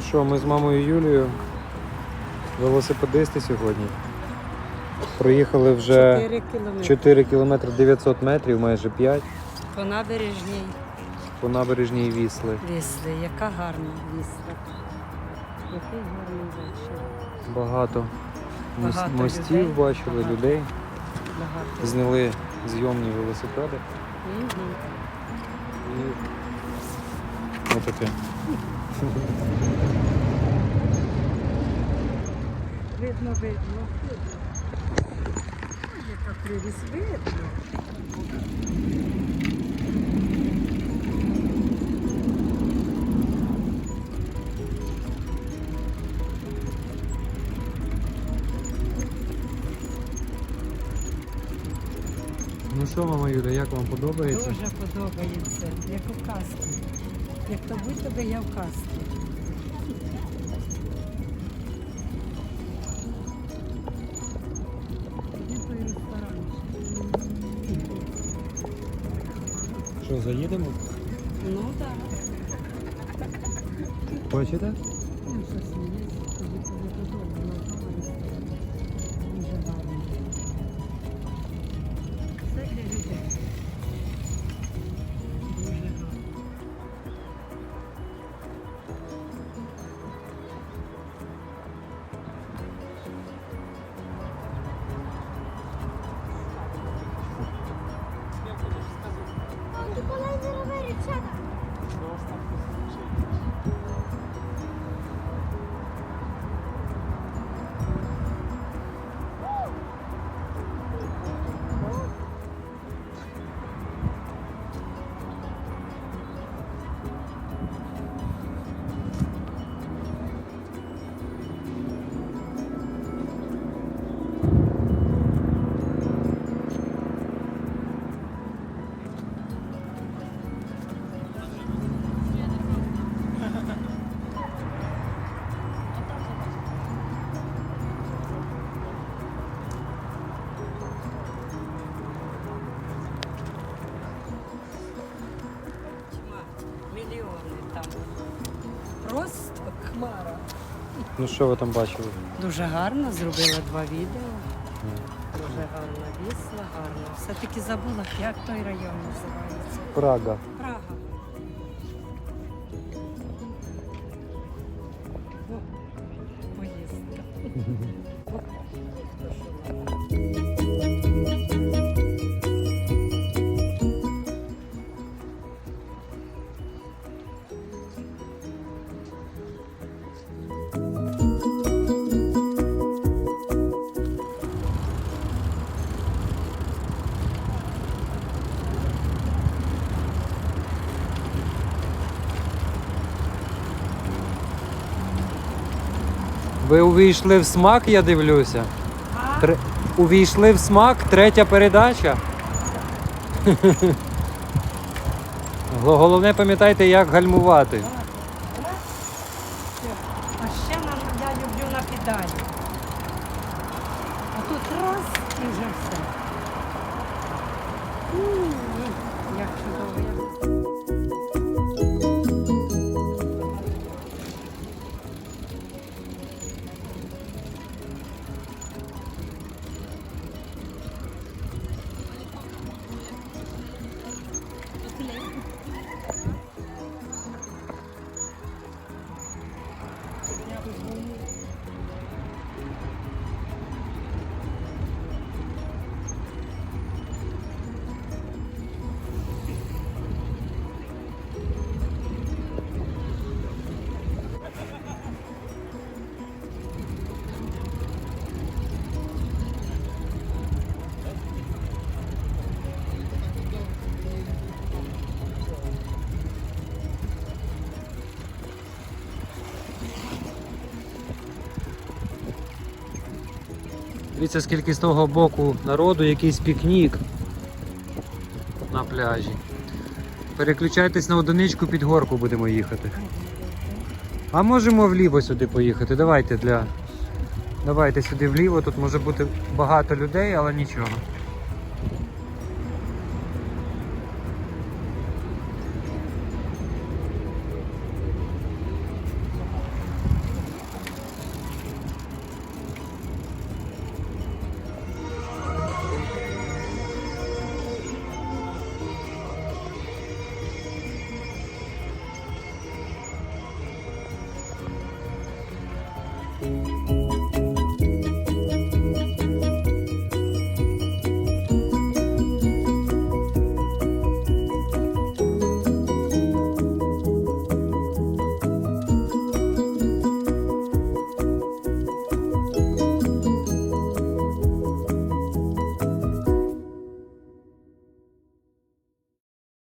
Ну що, ми з мамою Юлією велосипедисти сьогодні. Проїхали вже 4 кілометри 4 кілометри 900 метрів, майже 5 по набережній по набережній Вісли. Вісли. Яка гарна вісла. Який гарний вечір. Багато, Багато мостів людей. бачили, Багато. людей. Багато. Зняли зйомні велосипеди. Мгм. І отаке. Видно, видно. Яка приріс видно. Ну що, мама Юля, як вам подобається? Дуже подобається, як у казці. Як то будь тобі я в казці. Де той ресторанчик? Що, заїдемо? Ну так. Хочете? Ну, щось є, тобі тобі Там. Просто хмара. Ну що ви там бачили? Дуже гарно, зробила два відео. Дуже гарна вісла, гарно. Все-таки забула, як той район називається. Прага. Прага. О, поїздка. Ви увійшли в смак, я дивлюся. Тр... Увійшли в смак, третя передача. Головне пам'ятайте, як гальмувати. А ще я люблю на педалі. А тут раз і вже все. Як чудово. Дивіться, скільки з того боку народу, якийсь пікнік на пляжі. Переключайтесь на одиничку під горку будемо їхати. А можемо вліво сюди поїхати. Давайте для. Давайте сюди вліво, тут може бути багато людей, але нічого.